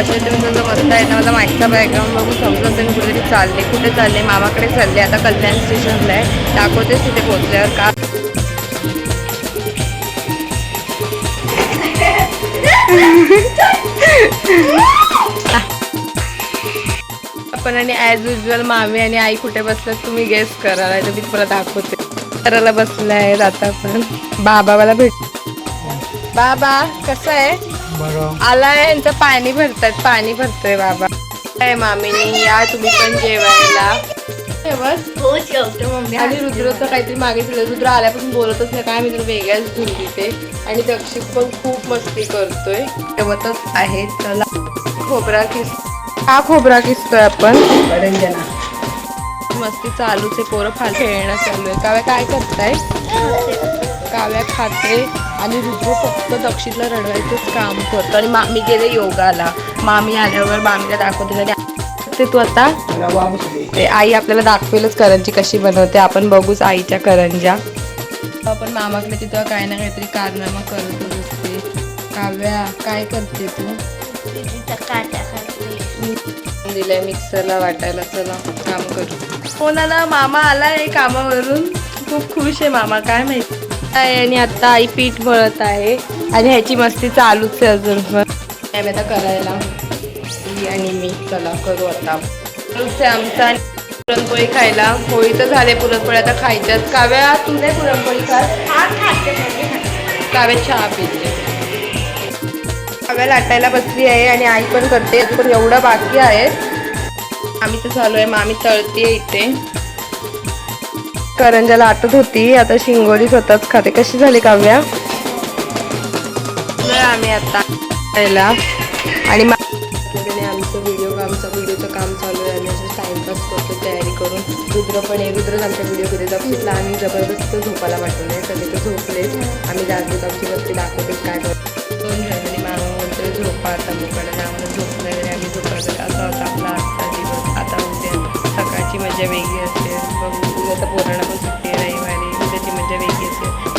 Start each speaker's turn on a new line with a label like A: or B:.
A: आता यांना माझा मागचा बॅकग्राऊंड बघून समजलं असेल मी कुठेतरी चालले कुठे चालले मामाकडे चालले आता कल्याण स्टेशनला आहे. दाखवतेच तिथे पोहोचल्यावर का आपण आणि ॲज युजल मामी आणि आई कुठे बसल्यात तुम्ही गेस करा नाही तर मी तुम्हाला दाखवते. करायला बसले आहेत आता पण बाबाला भेट बाबा कसं आहे? आलाय यांचं पाणी भरतात पाणी भरतोय बाबा. काय मामीनी या तुम्ही पण जेवायला. बस
B: हो जेवतो मम्मी.
A: आणि रुद्रचं काहीतरी मागे दिलं रुद्र आल्यापासून बोलतच नाही काय मी तर वेगळ्याच धुंदी ते आणि दक्षित पण खूप मस्ती करतोय. तेव्हाच आहे चला. खोबरा किस हा खोबरा किसतोय आपण. मस्ती चालूच आहे पोरं फार खेळणं चालू आहे. काव्या काय करताय? काव्या खाते. आणि रुद्र फक्त दक्षिणला रडवायचंच काम करतो. आणि मामी गेले योगाला. मामी आल्यावर मामीला दाखवते ते तू आता ते आई आपल्याला दाखवेलच करंजी कशी बनवते. आपण बघूच आईच्या करंज्या. आपण मामाकडे तिथं काय ना काहीतरी कारनामा करत असते. काव्या काय करते तू? दिलंय मिक्सरला वाटायला. चला काम करू. कोणाला? मामा आलाय कामावरून? खूप खुश आहे मामा काय माहिती? आहे आणि आता आई पीठ मळत आहे आणि ह्याची मस्ती चालूच आहे अजून पण. आता करायला. आणि मी चला करू आता. चालूच आहे आमचा आणि पुरणपोळी खायला. होळी तर झाले पुरणपोळी आता खायच्याच काव्या तू नाही पुरणपोळी खात. काव्या चहा पिते. काव्या लाटायला बसली आहे आणि आई पण करते. पण एवढं बाकी आहे. आम्ही तर चालू आहे. मामी तळते इथे. करंजा लाटत होती आता शिंगोली स्वतःच खाते. कशी झाली काव्या? आम्ही आता आणि आमचं व्हिडिओ आमचं व्हिडिओचं काम चालू आहे. आम्ही टाइमपास करतो तयारी करून. रुद्र पण आहे. रुद्रच आमच्या व्हिडिओमध्ये दक्षितला आम्ही जबरदस्त झोपायला वाटलं आहे. सगळे तर झोपले. आम्ही जागृत आमची वरती दाखवते काय करतो दोन जण आणि मामा म्हणतोय झोपा आता मुकडे आम्हाला झोप नाही आम्ही झोपायचं असा होता आपला आजचा दिवस. आता उद्या सकाळची मजा वेगळी असते. बघू. മുഖത്ത് പൂരണം കുത്തിയതായി മാറി വിധത്തി മറ്റേ വൈകിയത്